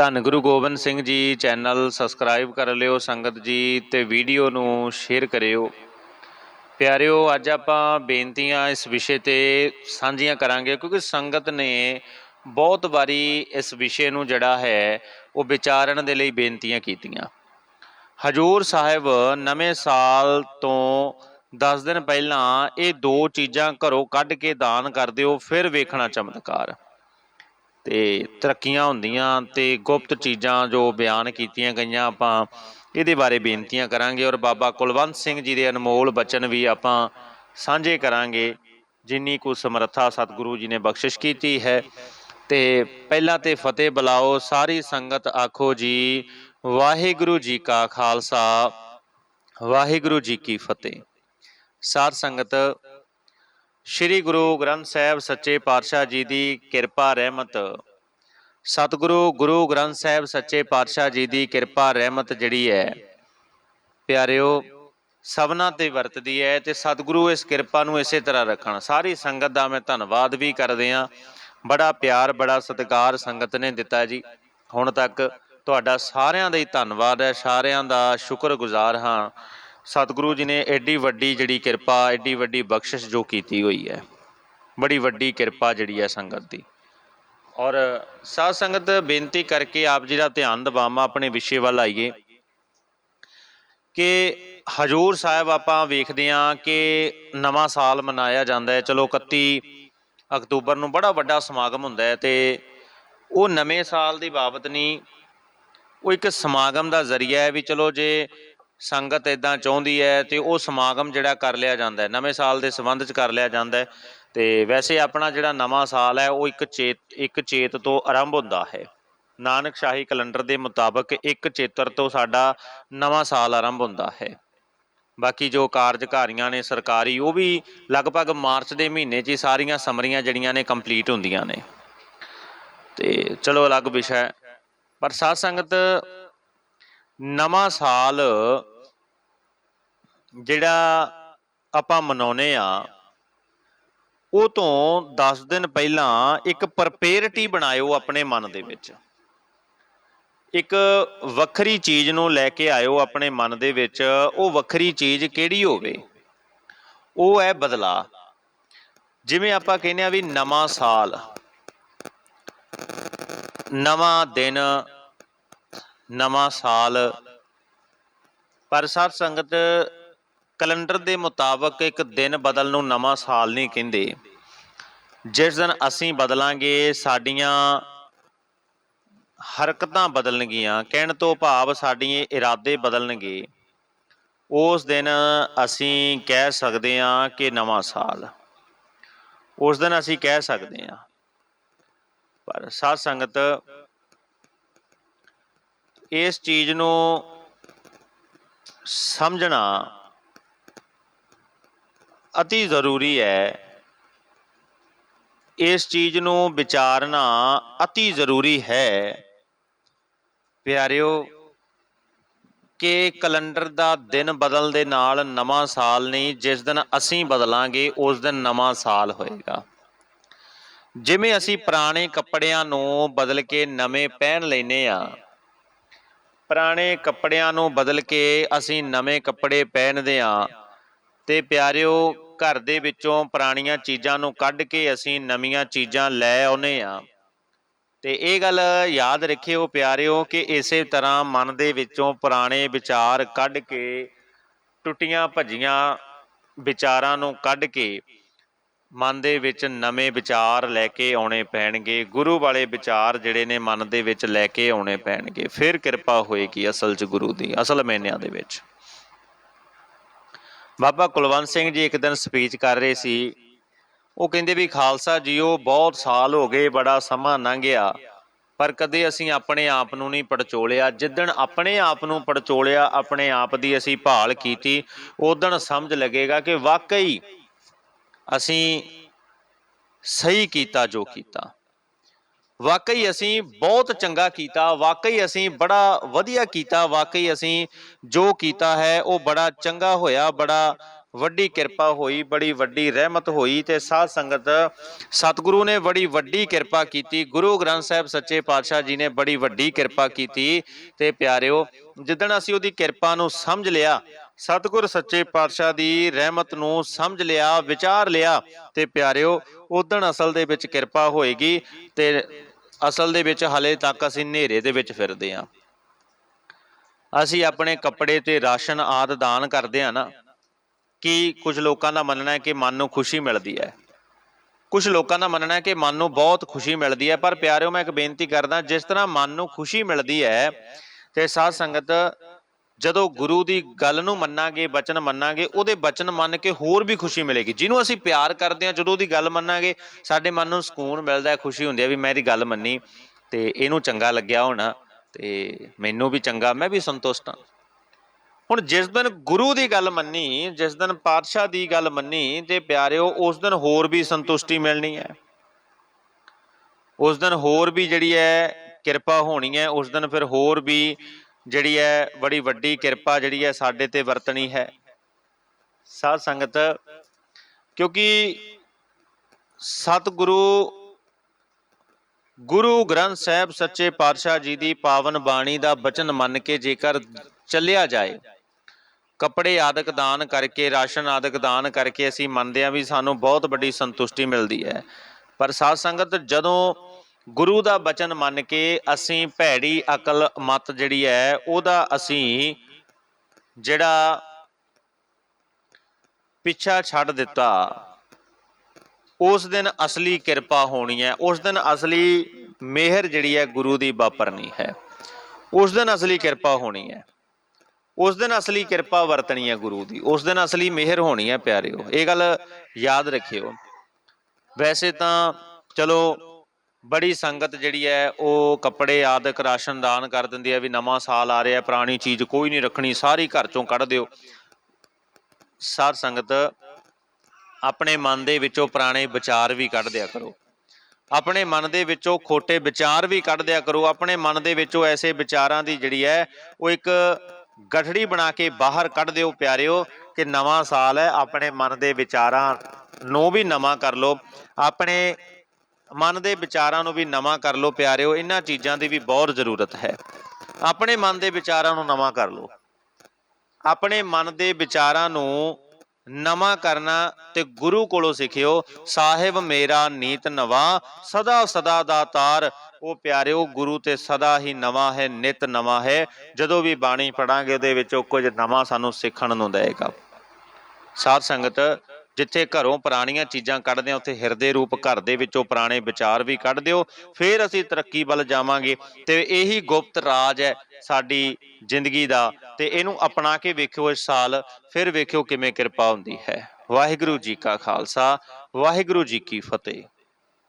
ਧੰਨ Guru Gobind Singh ji channel subscribe ਕਰ ਲਿਓ, ਸੰਗਤ ਜੀ ਤੇ ਵੀਡੀਓ ਨੂੰ ਸ਼ੇਅਰ ਕਰਿਓ। ਪਿਆਰਿਓ, ਅੱਜ ਆਪਾਂ ਬੇਨਤੀਆਂ ਇਸ ਵਿਸ਼ੇ ਤੇ ਸਾਂਝੀਆਂ ਕਰਾਂਗੇ, ਕਿਉਂਕਿ ਸੰਗਤ ਨੇ ਬਹੁਤ ਵਾਰੀ ਇਸ ਵਿਸ਼ੇ ਨੂੰ ਜਿਹੜਾ ਹੈ, ਉਹ ਵਿਚਾਰਨ ਦੇ ਲਈ ਬੇਨਤੀਆਂ ਕੀਤੀਆਂ। ਹਜੂਰ ਸਾਹਿਬ ਨਵੇਂ ਸਾਲ ਤੋਂ 10 ਦਿਨ ਪਹਿਲਾਂ ਇਹ ਦੋ ਚੀਜ਼ਾਂ ਘਰੋਂ ਕੱਢ ਕੇ ਦਾਨ ਕਰ ਦਿਓ, ਫਿਰ ਵੇਖਣਾ ਚਮਤਕਾਰ। ਤੇ ਤਰੱਕੀਆਂ ਹੁੰਦੀਆਂ ਤੇ ਗੁਪਤ ਚੀਜ਼ਾਂ ਜੋ ਬਿਆਨ ਕੀਤੀਆਂ ਗਈਆਂ, ਆਪਾਂ ਇਹਦੇ ਬਾਰੇ ਬੇਨਤੀਆਂ ਕਰਾਂਗੇ ਔਰ ਬਾਬਾ ਕੁਲਵੰਤ ਸਿੰਘ ਜੀ ਦੇ ਅਨਮੋਲ ਬਚਨ ਵੀ ਆਪਾਂ ਸਾਂਝੇ ਕਰਾਂਗੇ, ਜਿੰਨੀ ਕੁ ਸਮਰੱਥਾ ਸਤਿਗੁਰੂ ਜੀ ਨੇ ਬਖਸ਼ਿਸ਼ ਕੀਤੀ ਹੈ। ਤੇ ਪਹਿਲਾਂ ਤੇ ਫਤਿਹ ਬੁਲਾਓ, ਸਾਰੀ ਸੰਗਤ ਆਖੋ ਜੀ, ਵਾਹਿਗੁਰੂ ਜੀ ਕਾ ਖਾਲਸਾ, ਵਾਹਿਗੁਰੂ ਜੀ ਕੀ ਫਤਿਹ। ਸਾਧ ਸੰਗਤ ਸ੍ਰੀ ਗੁਰੂ ਗ੍ਰੰਥ ਸਾਹਿਬ ਸੱਚੇ ਪਾਤਸ਼ਾਹ ਜੀ ਦੀ ਕਿਰਪਾ ਰਹਿਮਤ। ਸਤਿਗੁਰੂ ਗੁਰੂ ਗ੍ਰੰਥ ਸਾਹਿਬ ਸੱਚੇ ਪਾਤਸ਼ਾਹ ਜੀ ਦੀ ਕਿਰਪਾ ਰਹਿਮਤ ਜਿਹੜੀ ਹੈ, ਪਿਆਰਿਓ, ਸਭਨਾ ਤੇ ਵਰਤਦੀ ਹੈ ਤੇ ਸਤਿਗੁਰੂ ਇਸ ਕਿਰਪਾ ਨੂੰ ਇਸੇ ਤਰ੍ਹਾਂ ਰੱਖਣ। ਸਾਰੀ ਸੰਗਤ ਦਾ ਮੈਂ ਧੰਨਵਾਦ ਵੀ ਕਰਦੇ ਆ ਬੜਾ ਪਿਆਰ, ਬੜਾ ਸਤਿਕਾਰ ਸੰਗਤ ਨੇ ਦਿੱਤਾ ਜੀ। ਹੁਣ ਤੱਕ ਤੁਹਾਡਾ ਸਾਰਿਆਂ ਦਾ ਹੀ ਧੰਨਵਾਦ ਹੈ। ਸਾਰਿਆਂ ਦਾ ਸ਼ੁਕਰਗੁਜ਼ਾਰ ਹਾਂ। ਸਤਿਗੁਰੂ ਜੀ ਨੇ ਐਡੀ ਵੱਡੀ ਜਿਹੜੀ ਕਿਰਪਾ ਐਡੀ ਵੱਡੀ ਬਖਸ਼ਿਸ਼ ਜੋ ਕੀਤੀ ਹੋਈ ਹੈ, ਬੜੀ ਵੱਡੀ ਕਿਰਪਾ ਜਿਹੜੀ ਹੈ ਸੰਗਤ ਦੀ। ਔਰ ਸਾਧ ਸੰਗਤ, ਬੇਨਤੀ ਕਰਕੇ ਆਪ ਜੀ ਦਾ ਧਿਆਨ ਦਿਵਾਵਾਂ ਆਪਣੇ ਵਿਸ਼ੇ ਵੱਲ ਆਈਏ ਕਿ ਹਜੂਰ ਸਾਹਿਬ ਆਪਾਂ ਵੇਖਦੇ ਹਾਂ ਕਿ ਨਵਾਂ ਸਾਲ ਮਨਾਇਆ ਜਾਂਦਾ ਹੈ। ਚਲੋ 31 ਅਕਤੂਬਰ ਨੂੰ ਬੜਾ ਵੱਡਾ ਸਮਾਗਮ ਹੁੰਦਾ ਹੈ ਤੇ ਉਹ ਨਵੇਂ ਸਾਲ ਦੀ ਬਾਬਤ ਨਹੀਂ, ਉਹ ਇੱਕ ਸਮਾਗਮ ਦਾ ਜ਼ਰੀਆ ਹੈ ਵੀ ਚਲੋ ਜੇ ਸੰਗਤ ਇਦਾਂ ਚਾਹੁੰਦੀ ਹੈ ਤੇ ਉਹ ਸਮਾਗਮ ਜਿਹੜਾ ਕਰ ਲਿਆ ਜਾਂਦਾ ਹੈ, ਨਵੇਂ ਸਾਲ ਦੇ ਸੰਬੰਧ ਚ ਕਰ ਲਿਆ ਜਾਂਦਾ ਹੈ ਤੇ ਵੈਸੇ ਆਪਣਾ ਜਿਹੜਾ ਨਵਾਂ ਸਾਲ ਹੈ, ਉਹ ਇੱਕ ਚੇਤ ਇੱਕ ਚੇਤ ਤੋਂ ਆਰੰਭ ਹੁੰਦਾ ਹੈ। ਨਾਨਕ ਸ਼ਾਹੀ ਕੈਲੰਡਰ ਦੇ ਮੁਤਾਬਕ ਇੱਕ ਚੇਤਰ ਤੋਂ ਸਾਡਾ ਨਵਾਂ ਸਾਲ ਆਰੰਭ ਹੁੰਦਾ ਹੈ। ਬਾਕੀ ਜੋ ਕਾਰਜਕਾਰੀਆਂ ਨੇ ਸਰਕਾਰੀ, ਉਹ ਵੀ ਲਗਭਗ ਮਾਰਚ ਦੇ ਮਹੀਨੇ 'ਚ ਹੀ ਸਾਰੀਆਂ ਸਮਰੀਆਂ ਜਿਹੜੀਆਂ ਨੇ ਕੰਪਲੀਟ ਹੁੰਦੀਆਂ ਨੇ। ਤੇ ਚਲੋ ਅਲੱਗ ਵਿਸ਼ਾ ਪਰ ਸਾਧ ਸੰਗਤ, ਨਵਾਂ ਸਾਲ ਜਿਹੜਾ ਆਪਾਂ ਮਨਾਉਨੇ ਆ, ਉਹ ਤੋਂ 10 ਦਿਨ ਪਹਿਲਾਂ ਇੱਕ ਪ੍ਰਪੇਅਰਟੀ ਬਣਾਇਓ ਆਪਣੇ ਮਨ ਦੇ ਵਿੱਚ। ਇੱਕ ਵੱਖਰੀ ਚੀਜ਼ ਨੂੰ ਲੈ ਕੇ ਆਇਓ ਆਪਣੇ ਮਨ ਦੇ ਵਿੱਚ, ਉਹ ਵੱਖਰੀ ਚੀਜ਼ ਕਿਹੜੀ ਹੋਵੇ? ਉਹ ਹੈ ਬਦਲਾ। ਜਿਵੇਂ ਆਪਾਂ ਕਹਿੰਦੇ ਆ ਵੀ ਨਵਾਂ ਸਾਲ, ਨਵਾਂ ਦਿਨ, ਨਵਾਂ ਸਾਲ। ਪਰ ਸਾਧ ਸੰਗਤ ਕੈਲੰਡਰ ਦੇ ਮੁਤਾਬਕ ਇੱਕ ਦਿਨ ਬਦਲ ਨੂੰ ਨਵਾਂ ਸਾਲ ਨਹੀਂ ਕਹਿੰਦੇ। ਜਿਸ ਦਿਨ ਅਸੀਂ ਬਦਲਾਂਗੇ, ਸਾਡੀਆਂ ਹਰਕਤਾਂ ਬਦਲਣਗੀਆਂ, ਕਹਿਣ ਤੋਂ ਭਾਵ ਸਾਡੀਆਂ ਇਰਾਦੇ ਬਦਲਣਗੇ। ਉਸ ਦਿਨ ਅਸੀਂ ਕਹਿ ਸਕਦੇ ਹਾਂ ਕਿ ਨਵਾਂ ਸਾਲ। ਉਸ ਦਿਨ ਅਸੀਂ ਕਹਿ ਸਕਦੇ ਹਾਂ। ਪਰ ਸਾਧ ਸੰਗਤ, ਇਸ ਚੀਜ਼ ਨੂੰ ਸਮਝਣਾ ਅਤੀ ਜ਼ਰੂਰੀ ਹੈ ਇਸ ਚੀਜ਼ ਨੂੰ ਵਿਚਾਰਨਾ ਅਤੀ ਜ਼ਰੂਰੀ ਹੈ। ਪਿਆਰਿਓ, ਕਿ ਕੈਲੰਡਰ ਦਾ ਦਿਨ ਬਦਲ ਦੇ ਨਾਲ ਨਵਾਂ ਸਾਲ ਨਹੀਂ, ਜਿਸ ਦਿਨ ਅਸੀਂ ਬਦਲਾਂਗੇ, ਉਸ ਦਿਨ ਨਵਾਂ ਸਾਲ ਹੋਏਗਾ। ਜਿਵੇਂ ਅਸੀਂ ਪੁਰਾਣੇ ਕੱਪੜਿਆਂ ਨੂੰ ਬਦਲ ਕੇ ਨਵੇਂ ਪਹਿਨ ਲੈਨੇ ਆ ਪੁਰਾਣੇ ਕੱਪੜਿਆਂ ਨੂੰ ਬਦਲ ਕੇ ਅਸੀਂ ਨਵੇਂ ਕੱਪੜੇ ਪਹਿਨਦੇ ਆ ਤੇ ਪਿਆਰਿਓ ਘਰ ਦੇ ਵਿੱਚੋਂ ਪੁਰਾਣੀਆਂ ਚੀਜ਼ਾਂ ਨੂੰ ਕੱਢ ਕੇ ਅਸੀਂ ਨਵੀਆਂ ਚੀਜ਼ਾਂ ਲੈ ਆਉਨੇ ਆ ਤੇ ਇਹ ਗੱਲ ਯਾਦ ਰੱਖਿਓ ਪਿਆਰਿਓ ਕਿ ਇਸੇ ਤਰ੍ਹਾਂ ਮਨ ਦੇ ਵਿੱਚੋਂ ਪੁਰਾਣੇ ਵਿਚਾਰ ਕੱਢ ਕੇ, ਟੁੱਟੀਆਂ ਭੱਜੀਆਂ ਵਿਚਾਰਾਂ ਨੂੰ ਕੱਢ ਕੇ ਮਨ ਦੇ ਵਿੱਚ ਨਵੇਂ ਵਿਚਾਰ ਲੈ ਕੇ ਆਉਣੇ ਪੈਣਗੇ। ਗੁਰੂ ਵਾਲੇ ਵਿਚਾਰ ਜਿਹੜੇ ਨੇ ਮਨ ਦੇ ਵਿੱਚ ਲੈ ਕੇ ਆਉਣੇ ਪੈਣਗੇ। ਫਿਰ ਕਿਰਪਾ ਹੋਏਗੀ ਅਸਲ 'ਚ ਗੁਰੂ ਦੀ, ਅਸਲ ਮੈਨਿਆਂ ਦੇ ਵਿੱਚ। ਬਾਬਾ ਕੁਲਵੰਤ ਸਿੰਘ ਜੀ ਇੱਕ ਦਿਨ ਸਪੀਚ ਕਰ ਰਹੇ ਸੀ। ਉਹ ਕਹਿੰਦੇ ਵੀ, ਖਾਲਸਾ ਜੀਓ, ਬਹੁਤ ਸਾਲ ਹੋ ਗਏ, ਬੜਾ ਸਮਾਂ ਲੰਘ ਗਿਆ ਪਰ ਕਦੇ ਅਸੀਂ ਆਪਣੇ ਆਪ ਨੂੰ ਨਹੀਂ ਪੜਚੋਲਿਆ। ਜਿੱਦਣ ਆਪਣੇ ਆਪ ਨੂੰ ਪੜਚੋਲਿਆ, ਆਪਣੇ ਆਪ ਦੀ ਅਸੀਂ ਭਾਲ ਕੀਤੀ ਉਦੋਂ ਸਮਝ ਲੱਗੇਗਾ ਕਿ ਵਾਕਈ ਅਸੀਂ ਸਹੀ ਕੀਤਾ ਜੋ ਕੀਤਾ। ਵਾਕਈ ਅਸੀਂ ਬਹੁਤ ਚੰਗਾ ਕੀਤਾ, ਵਾਕਈ ਅਸੀਂ ਬੜਾ ਵਧੀਆ ਕੀਤਾ, ਵਾਕਈ ਅਸੀਂ ਜੋ ਕੀਤਾ ਹੈ, ਉਹ ਬੜਾ ਚੰਗਾ ਹੋਇਆ, ਬੜਾ ਵੱਡੀ ਕਿਰਪਾ ਹੋਈ, ਬੜੀ ਵੱਡੀ ਰਹਿਮਤ ਹੋਈ ਤੇ ਸਾਧ ਸੰਗਤ, ਸਤਿਗੁਰੂ ਨੇ ਬੜੀ ਵੱਡੀ ਕਿਰਪਾ ਕੀਤੀ, ਗੁਰੂ ਗ੍ਰੰਥ ਸਾਹਿਬ ਸੱਚੇ ਪਾਤਸ਼ਾਹ ਜੀ ਨੇ ਬੜੀ ਵੱਡੀ ਕਿਰਪਾ ਕੀਤੀ ਤੇ ਪਿਆਰਿਓ, ਜਿੱਦਣ ਅਸੀਂ ਉਹਦੀ ਕਿਰਪਾ ਨੂੰ ਸਮਝ ਲਿਆ, ਸਤਿਗੁਰ ਸੱਚੇ ਪਾਤਸ਼ਾਹ ਦੀ ਰਹਿਮਤ ਨੂੰ ਸਮਝ ਲਿਆ, ਵਿਚਾਰ ਲਿਆ ਤੇ ਪਿਆਰਿਓ ਉਦਣ ਅਸਲ ਦੇ ਵਿੱਚ ਕਿਰਪਾ ਹੋਏਗੀ ਤੇ ਅਸਲ ਦੇ ਵਿੱਚ ਹਲੇ ਤੱਕ ਅਸੀਂ ਹਨੇਰੇ ਦੇ ਵਿੱਚ ਫਿਰਦੇ ਆਂ ਅਸੀਂ ਆਪਣੇ ਕੱਪੜੇ ਤੇ ਰਾਸ਼ਨ ਆਦ ਦਾਨ ਕਰਦੇ ਆ ਨਾ, ਕਿ ਕੁਝ ਲੋਕਾਂ ਦਾ ਮੰਨਣਾ ਹੈ ਕਿ ਮਨ ਨੂੰ ਖੁਸ਼ੀ ਮਿਲਦੀ ਹੈ। ਕੁਝ ਲੋਕਾਂ ਦਾ ਮੰਨਣਾ ਹੈ ਕਿ ਮਨ ਨੂੰ ਬਹੁਤ ਖੁਸ਼ੀ ਮਿਲਦੀ ਹੈ, ਪਰ ਪਿਆਰਿਓ, ਮੈਂ ਇੱਕ ਬੇਨਤੀ ਕਰਦਾ, ਜਿਸ ਤਰ੍ਹਾਂ ਮਨ ਨੂੰ ਖੁਸ਼ੀ ਮਿਲਦੀ ਹੈ, ਤੇ ਸਾਧ ਸੰਗਤ ਜਦੋਂ ਗੁਰੂ ਦੀ ਗੱਲ ਨੂੰ ਮੰਨਾਂਗੇ, ਬਚਨ ਮੰਨਾਂਗੇ, ਉਹਦੇ ਬਚਨ ਮੰਨ ਕੇ ਹੋਰ ਵੀ ਖੁਸ਼ੀ ਮਿਲੇਗੀ। ਜਿਹਨੂੰ ਅਸੀਂ ਪਿਆਰ ਕਰਦੇ ਹਾਂ, ਜਦੋਂ ਉਹਦੀ ਗੱਲ ਮੰਨਾਂਗੇ, ਸਾਡੇ ਮਨ ਨੂੰ ਸਕੂਨ ਮਿਲਦਾ ਹੈ ਖੁਸ਼ੀ ਹੁੰਦੀ ਹੈ ਵੀ ਮੈਂ ਇਹਦੀ ਗੱਲ ਮੰਨੀ ਤੇ ਇਹਨੂੰ ਚੰਗਾ ਲੱਗਿਆ ਹੋਣਾ ਤੇ ਮੈਨੂੰ ਵੀ ਚੰਗਾ, ਮੈਂ ਵੀ ਸੰਤੁਸ਼ਟ ਹਾਂ। ਹੁਣ ਜਿਸ ਦਿਨ ਗੁਰੂ ਦੀ ਗੱਲ ਮੰਨੀ, ਜਿਸ ਦਿਨ ਪਾਤਸ਼ਾਹ ਦੀ ਗੱਲ ਮੰਨੀ ਤੇ ਪਿਆਰਿਓ, ਉਸ ਦਿਨ ਹੋਰ ਵੀ ਸੰਤੁਸ਼ਟੀ ਮਿਲਣੀ ਹੈ। ਉਸ ਦਿਨ ਹੋਰ ਵੀ ਜਿਹੜੀ ਹੈ ਕਿਰਪਾ ਹੋਣੀ ਹੈ, ਉਸ ਦਿਨ ਫਿਰ ਹੋਰ ਵੀ ਜਿਹੜੀ ਹੈ ਬੜੀ ਵੱਡੀ ਕਿਰਪਾ ਜਿਹੜੀ ਹੈ ਸਾਡੇ ਤੇ ਵਰਤਣੀ ਹੈ। ਸਾਧ ਸੰਗਤ, ਕਿਉਂਕਿ ਸਤਿਗੁਰੂ, ਗੁਰੂ ਗ੍ਰੰਥ ਸਾਹਿਬ ਸੱਚੇ ਪਾਤਸ਼ਾਹ ਜੀ ਦੀ ਪਾਵਨ ਬਾਣੀ ਦਾ ਬਚਨ ਮੰਨ ਕੇ ਜੇਕਰ ਚੱਲਿਆ ਜਾਏ, ਕੱਪੜੇ ਆਦਿਕ ਦਾਨ ਕਰਕੇ, ਰਾਸ਼ਨ ਆਦਿਕ ਦਾਨ ਕਰਕੇ ਅਸੀਂ ਮੰਨਦੇ ਹਾਂ ਵੀ ਸਾਨੂੰ ਬਹੁਤ ਵੱਡੀ ਸੰਤੁਸ਼ਟੀ ਮਿਲਦੀ ਹੈ। ਪਰ ਸਾਧ ਸੰਗਤ, ਜਦੋਂ ਗੁਰੂ ਦਾ ਬਚਨ ਮੰਨ ਕੇ ਅਸੀਂ ਭੈੜੀ ਅਕਲ ਮਤ ਜਿਹੜੀ ਹੈ, ਉਹਦਾ ਅਸੀਂ ਜਿਹੜਾ ਪਿੱਛਾ ਛੱਡ ਦਿੱਤਾ, ਉਸ ਦਿਨ ਅਸਲੀ ਕਿਰਪਾ ਹੋਣੀ ਹੈ। ਉਸ ਦਿਨ ਅਸਲੀ ਮਿਹਰ ਜਿਹੜੀ ਹੈ, ਗੁਰੂ ਦੀ ਵਾਪਰਨੀ ਹੈ। ਉਸ ਦਿਨ ਅਸਲੀ ਕਿਰਪਾ ਹੋਣੀ ਹੈ। ਉਸ ਦਿਨ ਅਸਲੀ ਕਿਰਪਾ ਵਰਤਣੀ ਹੈ ਗੁਰੂ ਦੀ। ਉਸ ਦਿਨ ਅਸਲੀ ਮਿਹਰ ਹੋਣੀ ਹੈ, ਪਿਆਰਿਓ। ਇਹ ਗੱਲ ਯਾਦ ਰੱਖਿਓ। ਵੈਸੇ ਤਾਂ ਚਲੋ ਬੜੀ ਸੰਗਤ ਜਿਹੜੀ ਹੈ, ਉਹ ਕੱਪੜੇ ਆਦਿਕ ਰਾਸ਼ਨ ਦਾਨ ਕਰ ਦਿੰਦੀ ਹੈ ਵੀ ਨਵਾਂ ਸਾਲ ਆ ਰਿਹਾ, ਪੁਰਾਣੀ ਚੀਜ਼ ਕੋਈ ਨਹੀਂ ਰੱਖਣੀ, ਸਾਰੀ ਘਰ ਚੋਂ ਕੱਢ ਦਿਓ। ਸਾਧ ਸੰਗਤ, ਆਪਣੇ ਮਨ ਦੇ ਵਿੱਚੋਂ ਪੁਰਾਣੇ ਵਿਚਾਰ ਵੀ ਕੱਢ ਦਿਆ ਕਰੋ। ਆਪਣੇ ਮਨ ਦੇ ਵਿੱਚੋਂ ਖੋਟੇ ਵਿਚਾਰ ਵੀ ਕੱਢ ਦਿਆ ਕਰੋ। ਆਪਣੇ ਮਨ ਦੇ ਵਿੱਚੋਂ ਐਸੇ ਵਿਚਾਰਾਂ ਦੀ ਜਿਹੜੀ ਹੈ, ਉਹ ਇੱਕ ਗਠੜੀ ਬਣਾ ਕੇ ਬਾਹਰ ਕੱਢ ਦਿਓ, ਪਿਆਰਿਓ, ਕਿ ਨਵਾਂ ਸਾਲ ਹੈ, ਆਪਣੇ ਮਨ ਦੇ ਵਿਚਾਰਾਂ ਨੂੰ ਵੀ ਨਵਾਂ ਕਰ ਲਓ। ਆਪਣੇ ਮਨ ਦੇ ਵਿਚਾਰਾਂ ਨੂੰ ਵੀ ਨਵਾਂ ਕਰ ਲਓ ਪਿਆਰਿਓ, ਇਹਨਾਂ ਚੀਜ਼ਾਂ ਦੀ ਵੀ ਬਹੁਤ ਜ਼ਰੂਰਤ ਹੈ। ਆਪਣੇ ਮਨ ਦੇ ਵਿਚਾਰਾਂ ਨੂੰ ਨਵਾਂ ਕਰ ਲਓ। ਆਪਣੇ ਮਨ ਦੇ ਵਿਚਾਰਾਂ ਨੂੰ ਨਵਾਂ ਕਰਨਾ ਤੇ ਗੁਰੂ ਕੋਲੋਂ ਸਿੱਖਿਓ, ਸਾਹਿਬ ਮੇਰਾ ਨੀਤ ਨਵਾਂ, ਸਦਾ ਸਦਾ ਦਾ ਤਾਰ, ਉਹ ਪਿਆਰਿਓ, ਗੁਰੂ ਤੇ ਸਦਾ ਹੀ ਨਵਾਂ ਹੈ, ਨਿਤ ਨਵਾਂ ਹੈ। ਜਦੋਂ ਵੀ ਬਾਣੀ ਪੜਾਂਗੇ ਉਹਦੇ ਵਿੱਚੋਂ ਕੁਝ ਨਵਾਂ ਸਾਨੂੰ ਸਿੱਖਣ ਨੂੰ ਦੇਵੇਗਾ। ਸਾਧ ਸੰਗਤ ਜਿੱਥੇ ਘਰੋਂ ਪੁਰਾਣੀਆਂ ਚੀਜ਼ਾਂ ਕੱਢਦੇ ਆ ਉੱਥੇ ਹਿਰਦੇ ਰੂਪ ਘਰ ਦੇ ਵਿੱਚੋਂ ਪੁਰਾਣੇ ਵਿਚਾਰ ਵੀ ਕੱਢ ਦਿਓ, ਫਿਰ ਅਸੀਂ ਤਰੱਕੀ ਵੱਲ ਜਾਵਾਂਗੇ। ਤੇ ਇਹੀ ਗੁਪਤ ਰਾਜ ਹੈ ਸਾਡੀ ਜ਼ਿੰਦਗੀ ਦਾ, ਤੇ ਇਹਨੂੰ ਅਪਣਾ ਕੇ ਵੇਖਿਓ ਇਸ ਸਾਲ, ਫਿਰ ਵੇਖਿਓ ਕਿਵੇਂ ਕਿਰਪਾ ਹੁੰਦੀ ਹੈ। ਵਾਹਿਗੁਰੂ ਜੀ ਕਾ ਖਾਲਸਾ, ਵਾਹਿਗੁਰੂ ਜੀ ਕੀ ਫਤਿਹ।